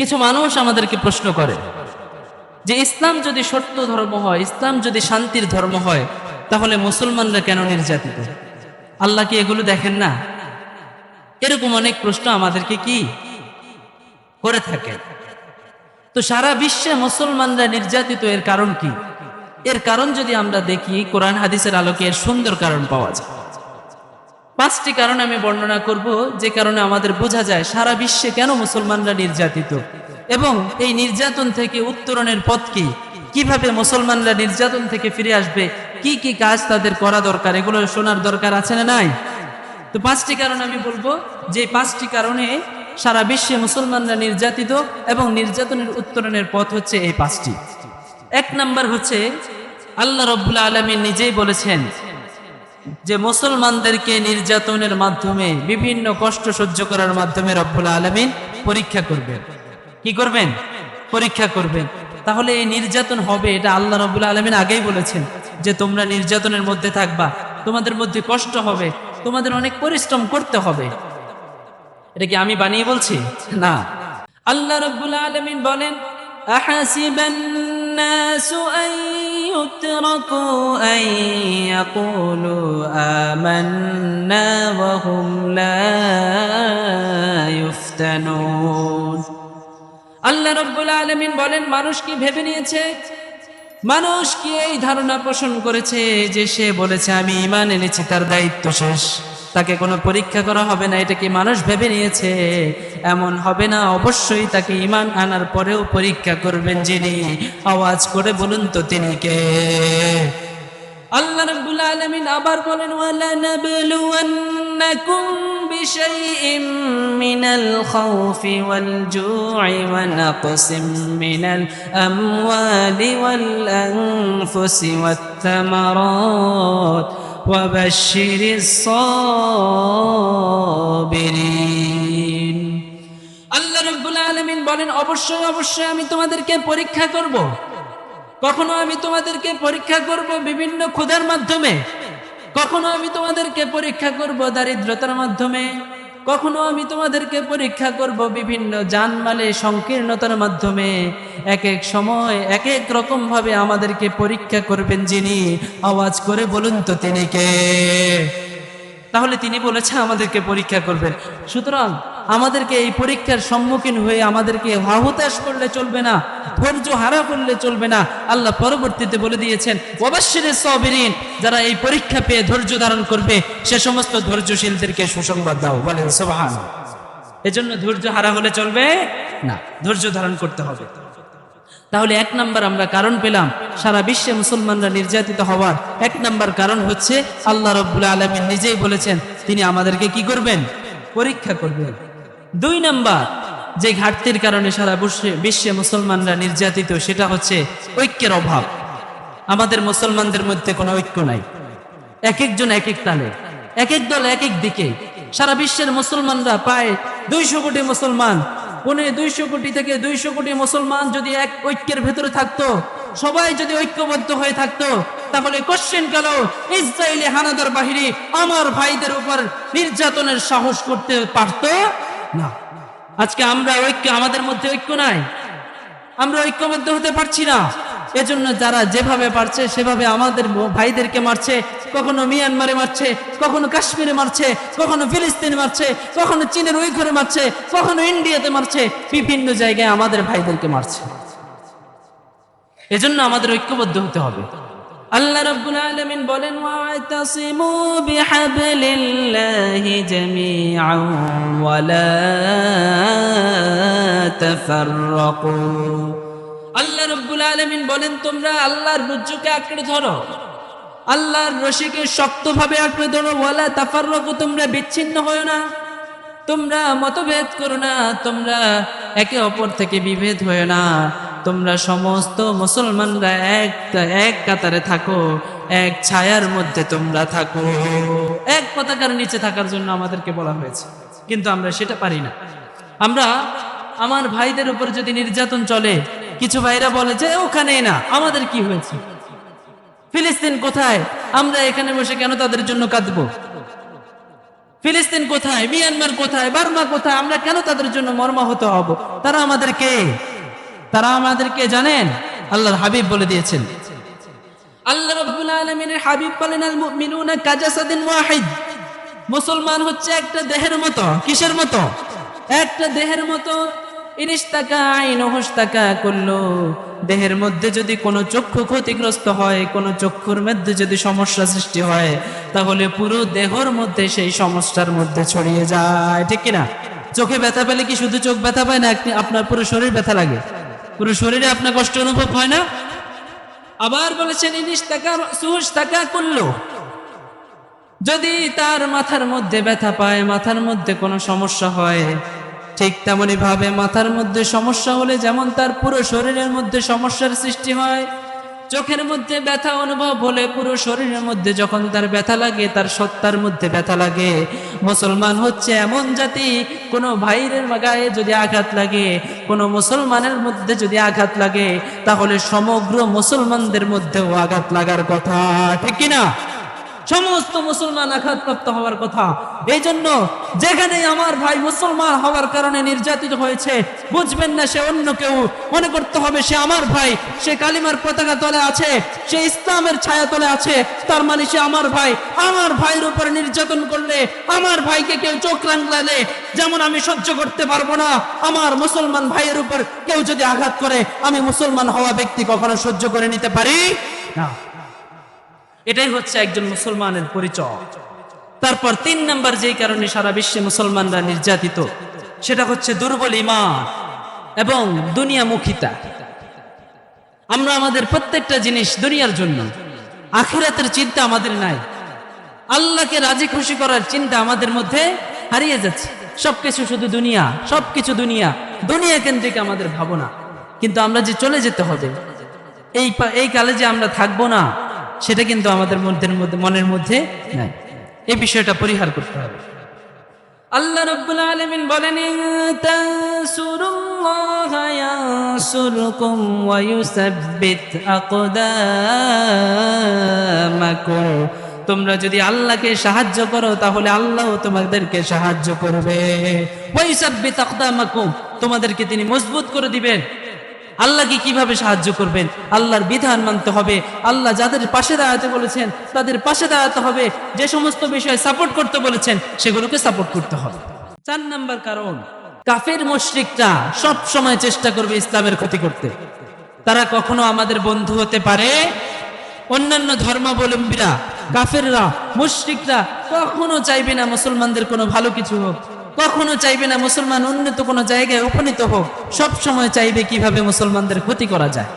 কিছু মানুষ আমাদেরকে প্রশ্ন করে যে ইসলাম যদি সত্য ধর্ম হয়, ইসলাম যদি শান্তির ধর্ম হয়, তাহলে মুসলমানরা কেন নির্যাতিত? আল্লাহ কি এগুলো দেখেন না? এরকম অনেক প্রশ্ন আমাদেরকে কি করে থাকে তো সারা বিশ্বে মুসলমানরা নির্যাতিত, এর কারণ কি? এর কারণ যদি আমরা দেখি, কোরআন হাদিসের আলোকে এর সুন্দর কারণ পাওয়া যায়। পাঁচটি কারণ আমি বর্ণনা করব, যে কারণে আমাদের বোঝা যায় সারা বিশ্বে কেন মুসলমানরা নির্যাতিত। এবং এই নির্যাতন থেকে উত্তরণের পথ কি? কীভাবে মুসলমানরা নির্যাতন থেকে ফিরে আসবে? কি কি কাজ তাদের করা দরকার? এগুলো শোনার দরকার আছে না নাই? তো পাঁচটি কারণ আমি বলব, যে পাঁচটি কারণে সারা বিশ্বে মুসলমানরা নির্যাতিত এবং নির্যাতনের উত্তরণের পথ হচ্ছে এই পাঁচটি। এক নাম্বার হচ্ছে, আল্লাহ রব্বুল্লা আলমী নিজেই বলেছেন যে মুসলমানদেরকে নির্যাতনের মাধ্যমে বিভিন্ন কষ্ট সহ্য করার মাধ্যমে রব্বুল আলমিন পরীক্ষা করবেন কি করবেন পরীক্ষা করবেন তাহলে এই নির্যাতন হবে এটা আল্লাহ রব্বুল আলমিন আগেই বলেছেন যে তোমরা নির্যাতনের মধ্যে থাকবা তোমাদের মধ্যে কষ্ট হবে তোমাদের অনেক পরিশ্রম করতে হবে এটা কি আমি বানিয়ে বলছি না আল্লাহ রব্বুল আলমিন বলেন أحسب الناس أن يتركوا أن يقولوا آمنا وهم لا يفتنون আল্লাহ রব্বুল আলমিন বলেন মানুষ কি ভেবে নিয়েছে মানুষ কি এই ধারণা পোষণ করেছে যে সে বলেছে আমি ইমান এনেছি তার দায়িত্ব শেষ তাকে কোনো পরীক্ষা করা হবে না এটা কি মানুষ ভেবে নিয়েছে এমন হবে না অবশ্যই তাকে ইমান আনার পরেও পরীক্ষা করবেন যিনি আওয়াজ করে বলুন তো তিনি কে আল্লাহ রাব্বুল আলামিন আবার বলেন ওয়ালা নাবলুওয়ান্নাকুম বিশাইইম মিনাল খাউফি ওয়াল জু'i ওয়া নাকসিম মিনাল আমওয়ালি ওয়াল আনফুসি ওয়াত থামারাত وبشر الصابرين আল্লাহ রাব্বুল আলামিন বলেন অবশ্যই অবশ্যই আমি তোমাদেরকে পরীক্ষা করব কখনো আমি তোমাদেরকে পরীক্ষা করব বিভিন্ন ক্ষুধার মাধ্যমে? কখনো আমি তোমাদেরকে পরীক্ষা করব দারিদ্রতার মাধ্যমে? কখনো আমি তোমাদেরকে পরীক্ষা করব বিভিন্ন জানমালে সংকীর্ণতার মাধ্যমে? এক এক সময়, এক এক রকম ভাবে আমাদেরকে পরীক্ষা করবেন যিনি। আওয়াজ করে বলুন তো তিনি কে? তাহলে তিনি বলেছে আমাদেরকে পরীক্ষা করবেন। সুতরাং আমাদেরকে এই পরীক্ষার সম্মুখীন হয়ে আমাদেরকে হাহুতাশ করলে চলবে না। ধৈর্য হারা করলে চলবে না। আল্লাহ পরবর্তীতে বলে দিয়েছেন অবশ্যই সবিরিন যারা এই পরীক্ষা পেয়ে ধৈর্য ধারণ করবে, সে সমস্ত ধৈর্যশীলদেরকে সুসংবাদ দাও। বলেন সোবাহান এজন্য ধৈর্য হারা হলে চলবে না, ধৈর্য ধারণ করতে হবে। তাহলে এক নাম্বার আমরা কারণ পেলাম, সারা বিশ্বে মুসলমানরা নির্যাতিত হওয়ার এক নাম্বার কারণ হচ্ছে, আল্লাহ রব্বুল আলমিন নিজেই বলেছেন, তিনি আমাদেরকে কি করবেন? পরীক্ষা করবেন। দুই নাম্বার যে ঘাটতির কারণে সারা বিশ্বে বিশ্বে মুসলমানরা নির্যাতিত, সেটা হচ্ছে ঐক্যের অভাব। আমাদের মুসলমানদের মধ্যে কোনো ঐক্য নাই। এক একজন এক এক তালে এক এক দল এক এক দিকে। সারা বিশ্বের মুসলমানরা প্রায় দুইশো কোটি মুসলমান। পনে দুইশো কোটি থেকে দুইশো কোটি মুসলমান যদি এক ঐক্যের ভেতরে থাকতো, সবাই যদি ঐক্যবদ্ধ হয়ে থাকতো, তাহলে কোশ্চেন গেল ইসরায়েলি হানাদার বাহিনী আমার ভাইদের উপর নির্যাতনের সাহস করতে পারত? না। আজকে আমরা ঐক্য, আমাদের মধ্যে ঐক্য নাই। আমরা ঐক্যবদ্ধ হতে পারছি না। এজন্য যারা যেভাবে পারছে, সেভাবে আমাদের ভাইদেরকে মারছে, কখনো মিয়ানমারে মারছে, কখনো কাশ্মীরে মারছে, কখনো ফিলিস্তিনে মারছে, কখনো চীনের ওই ঘরে মারছে, কখনো ইন্ডিয়াতে মারছে, বিভিন্ন জায়গায় আমাদের ভাইদেরকে মারছে। এজন্য আমাদের ঐক্যবদ্ধ হতে হবে। আল্লাহ রাব্বুল আলামিন বলেন, ওয়াতাসিমু বিহাবলিল্লাহি জামিআন ওয়ালা তাফাররাকু। আল্লাহ রাব্বুল আলামিন বলেন, তোমরা আল্লাহর রজ্জুকে আঁকড়ে ধরো। আল্লাহর রশিকে শক্তভাবে আঁকড়ে ধরো। ওয়ালা তাফাররাকু, তোমরা বিচ্ছিন্ন হয়ো না। তোমরা মতভেদ করো না। তোমরা একে অপর থেকে বিভেদ হয়ে না। তোমরা সমস্ত মুসলমানরা এক এক কাতারে থাকো, এক ছায়ার মধ্যে তোমরা থাকো। এক পতাকার নিচে থাকার জন্য আমাদেরকে বলা হয়েছে, কিন্তু আমরা সেটা পারি না। আমরা, আমার ভাইদের উপর যদি নির্যাতন চলে, কিছু ভাইরা বলে যে ওখানে না, আমাদের কি হয়েছে? ফিলিস্তিন কোথায়? আমরা এখানে বসে কেন তাদের জন্য কাঁদবো? ফিলিস্তিন কোথায়? মিয়ানমার কোথায়? বার্মা কোথায়? আমরা কেন তাদের জন্য মর্মাহত হব? তারা আমাদের কে? তারা আমাদেরকে জানেন। আল্লাহর হাবিব বলে দিয়েছেন। আল্লাহ রাব্বুল আলামিনের হাবিব বলেন, আল মুমিনুনা কাজাসাদিন ওয়াহিদ। মুসলমান হচ্ছে একটা দেহের মতো, কিসের মতো? একটা দেহের মতো। ইনিস্তাকা আইন হোস্তাকা করল দেহের মধ্যে যদি কোনো চক্ষু ক্ষতিগ্রস্ত হয়, কোনো চক্ষুর মধ্যে যদি সমস্যা সৃষ্টি হয়, তাহলে পুরো দেহর মধ্যে সেই সমস্যার মধ্যে ছড়িয়ে যায়। ঠিক কিনা? চোখে ব্যথা পেলে কি শুধু চোখ ব্যথা পায় না আপনি- আপনার পুরো শরীর ব্যথা লাগে? পুরো শরীরে আপনার কষ্ট অনুভব হয় না? আবার বলেছেন ইনিশ টাকা সুহস টাকা করল। যদি তার মাথার মধ্যে ব্যথা পায়, মাথার মধ্যে কোনো সমস্যা হয়, ঠিক তেমনি ভাবে মাথার মধ্যে সমস্যা হলে যেমন তার পুরো শরীরের মধ্যে সমস্যার সৃষ্টি হয় চোখের মধ্যে ব্যথা অনুভব হলে পুরো শরীরের মধ্যে যখন তার ব্যথা লাগে, তার সত্তার মধ্যে ব্যথা লাগে। মুসলমান হচ্ছে এমন জাতি, কোনো ভাইয়ের গায়ে যদি আঘাত লাগে, কোনো মুসলমানের মধ্যে যদি আঘাত লাগে, তাহলে সমগ্র মুসলমানদের মধ্যেও আঘাত লাগার কথা। ঠিক কিনা? সমস্ত মুসলমান আঘাতপ্রাপ্ত হওয়ার কথা। এই জন্য যেখানে আমার ভাই মুসলমান হওয়ার কারণে নির্যাতিত হয়েছে, বুঝবেন না সে অন্য কেউ। মনে করতে হবে সে আমার ভাই, সে কালিমার পতাকা তলে আছে, সে ইসলামের ছায়া তলে আছে, তার মানে সে আমার ভাই। আমার ভাইয়ের উপর নির্যাতন করলে আমার ভাইকে কেউ চোখ রাংলালে যেমন আমি সহ্য করতে পারব না। আমার মুসলমান ভাইয়ের উপর কেউ যদি আঘাত করে, আমি মুসলমান হওয়া ব্যক্তি কখনো সহ্য করে নিতে পারি না। এটাই হচ্ছে একজন মুসলমানের পরিচয়। তারপর তিন নাম্বার যেই কারণে সারা বিশ্বে মুসলমানরা নির্যাতিত, সেটা হচ্ছে দুর্বল ইমান এবং দুনিয়ামুখিতা। আমরা আমাদের প্রত্যেকটা জিনিস দুনিয়ার জন্য, আখিরাতের চিন্তা আমাদের নাই। আল্লাহকে রাজি খুশি করার চিন্তা আমাদের মধ্যে হারিয়ে যাচ্ছে। সবকিছু শুধু দুনিয়া, সবকিছু দুনিয়া দুনিয়া কেন্দ্রিক আমাদের ভাবনা। কিন্তু আমরা যে চলে যেতে হবে, এই এই কালে যে আমরা থাকব না সেটা কিন্তু আমাদের মধ্যে মধ্যে, মনের মধ্যে নাই। এই বিষয়টা পরিহার করতে হবে। আল্লাহ রাব্বুল আলামিন বলেন তানসুরুল্লাহা ইয়ানসুরকুম ওয়া ইউসাব্বিত আকদামাকুম। তোমরা যদি আল্লাহকে সাহায্য করো, তাহলে আল্লাহও তোমাদেরকে সাহায্য করবে। ওয়া ইউসাব্বিত আকদামাকুম। তোমাদেরকে তিনি মজবুত করে দিবেন। আল্লাহকে কীভাবে সাহায্য করবেন? আল্লাহর বিধান মানতে হবে। আল্লাহ যাদের পাশে দাঁড়াতে বলেছেন, তাদের পাশে দাঁড়াতে হবে। যে সমস্ত বিষয় সাপোর্ট করতে বলেছেন, সেগুলোকে সাপোর্ট করতে হবে। চার নাম্বার কারণ, কাফের মুশরিকরা সব সময় চেষ্টা করবে ইসলামের ক্ষতি করতে। তারা কখনো আমাদের বন্ধু হতে পারে? অন্যান্য ধর্মাবলম্বীরা, কাফেররা, মুশরিকরা কখনো চাইবে না মুসলমানদের কোনো ভালো কিছু হোক। কখনো চাইবে না মুসলমান উন্নত কোনো জায়গায় উপনীত হোক, সব সময় চাইবে কীভাবে মুসলমানদের ক্ষতি করা যায়।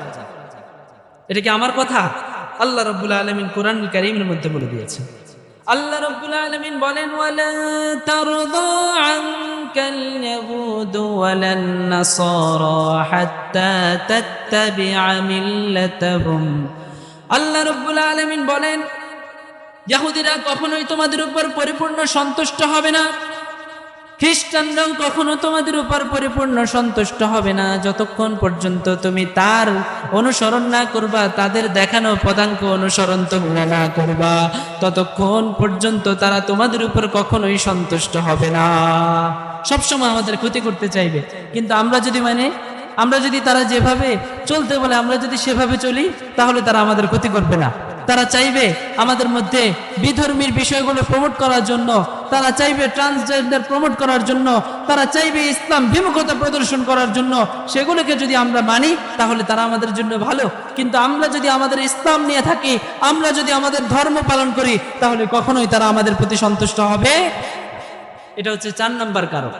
এটা কি আমার কথা? আল্লাহ রব্বুল আলমিন কোরআন কারিমের মধ্যে বলে দিয়েছে। আল্লাহ রব্বুল আলমিন বলেন আল্লাহ রব্বুল আলমিন বলেন, ইয়াহুদিরা কখনোই তোমাদের উপর পরিপূর্ণ সন্তুষ্ট হবে না। খ্রিস্টানরাও কখনো তোমাদের উপর পরিপূর্ণ সন্তুষ্ট হবে না। যতক্ষণ পর্যন্ত তুমি তার অনুসরণ না করবা, তাদের দেখানো পদাঙ্ক অনুসরণ তোমরা না করবা, ততক্ষণ পর্যন্ত তারা তোমাদের উপর কখনোই সন্তুষ্ট হবে না। সবসময় আমাদের ক্ষতি করতে চাইবে। কিন্তু আমরা যদি মানে আমরা যদি তারা যেভাবে চলতে বলে, আমরা যদি সেভাবে চলি, তাহলে তারা আমাদের ক্ষতি করবে না। তারা চাইবে আমাদের মধ্যে বিধর্মীর বিষয়গুলো প্রমোট করার জন্য তারা চাইবে ট্রান্সজেন্ডার প্রমোট করার জন্য, তারা চাইবে ইসলাম বিমুখতা প্রদর্শন করার জন্য। সেগুলোকে যদি আমরা মানি, তাহলে তারা আমাদের জন্য ভালো। কিন্তু আমরা যদি আমাদের ইসলাম নিয়ে থাকি, আমরা যদি আমাদের ধর্ম পালন করি, তাহলে কখনোই তারা আমাদের প্রতি সন্তুষ্ট হবে। এটা হচ্ছে চার নাম্বার কারণ।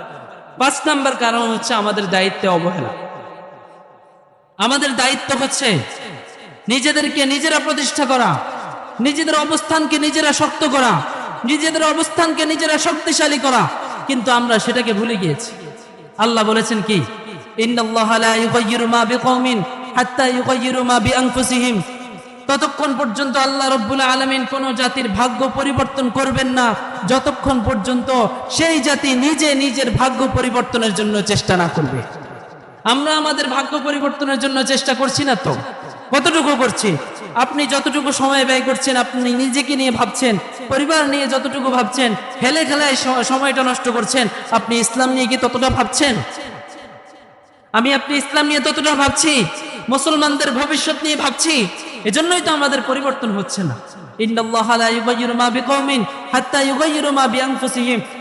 পাঁচ নাম্বার কারণ হচ্ছে আমাদের দায়িত্বে অবহেলা। আমাদের দায়িত্ব হচ্ছে নিজেদেরকে নিজেরা প্রতিষ্ঠা করা, নিজেদের অবস্থানকে নিজেরা শক্ত করা। নিজেদের অবস্থানকে নিজেরা শক্তিশালী করা, কিন্তু আমরা সেটাকে ভুলে গিয়েছি। আল্লাহ বলেছেন কি? ততক্ষণ পর্যন্ত আল্লাহ রব্বুল আলমিন কোন জাতির ভাগ্য পরিবর্তন করবেন না। যতক্ষণ পর্যন্ত সেই জাতি নিজে নিজের ভাগ্য পরিবর্তনের জন্য চেষ্টা না করবে। আমরা আমাদের ভাগ্য পরিবর্তনের জন্য চেষ্টা করছি না তো? কতটুকু করছি? আপনি যতটুকু সময় ব্যয় করছেন, আপনি নিজেকে নিয়ে ভাবছেন, পরিবার নিয়ে যতটুকু ভাবছেন খেলে খেলায় সময়টা নষ্ট করছেন, আপনি ইসলাম নিয়ে কি ততটা ভাবছেন? আমি আপনি ইসলাম নিয়ে ততটা ভাবছি, মুসলমানদের ভবিষ্যৎ নিয়ে ভাবছি এজন্যই তো আমাদের পরিবর্তন হচ্ছে না।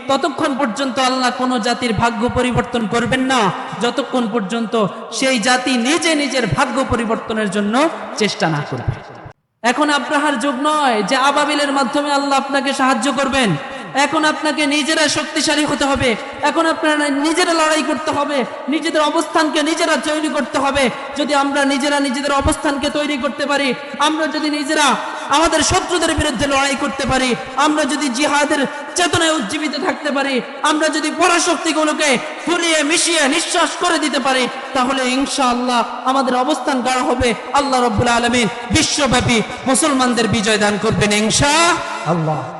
ততক্ষণ পর্যন্ত আল্লাহ কোন জাতির ভাগ্য পরিবর্তন করবেন না। যতক্ষণ পর্যন্ত সেই জাতি নিজে নিজের ভাগ্য পরিবর্তনের জন্য চেষ্টা না করবে। এখন আব্রাহার যুগ নয় যে আবাবিলের মাধ্যমে আল্লাহ আপনাকে সাহায্য করবেন। এখন আপনাকে নিজেরা শক্তিশালী হতে হবে। এখন আপনারা নিজেরা লড়াই করতে হবে। নিজেদের অবস্থানকে নিজেরা তৈরি করতে হবে। যদি আমরা নিজেরা নিজেদের অবস্থানকে তৈরি করতে পারি, আমরা যদি নিজেরা আমাদের শত্রুদের বিরুদ্ধে লড়াই করতে পারি, আমরা যদি জিহাদের চেতনায় উজ্জীবিত থাকতে পারি, আমরা যদি পরাশক্তিগুলোকে ফুলিয়ে মিশিয়ে নিঃশ্বাস করে দিতে পারি, তাহলে ইনশাআল্লাহ আমাদের অবস্থান গাঢ় হবে। আল্লাহ রব্বুল আলমিন বিশ্বব্যাপী মুসলমানদের বিজয় দান করবেন ইনশা আল্লাহ।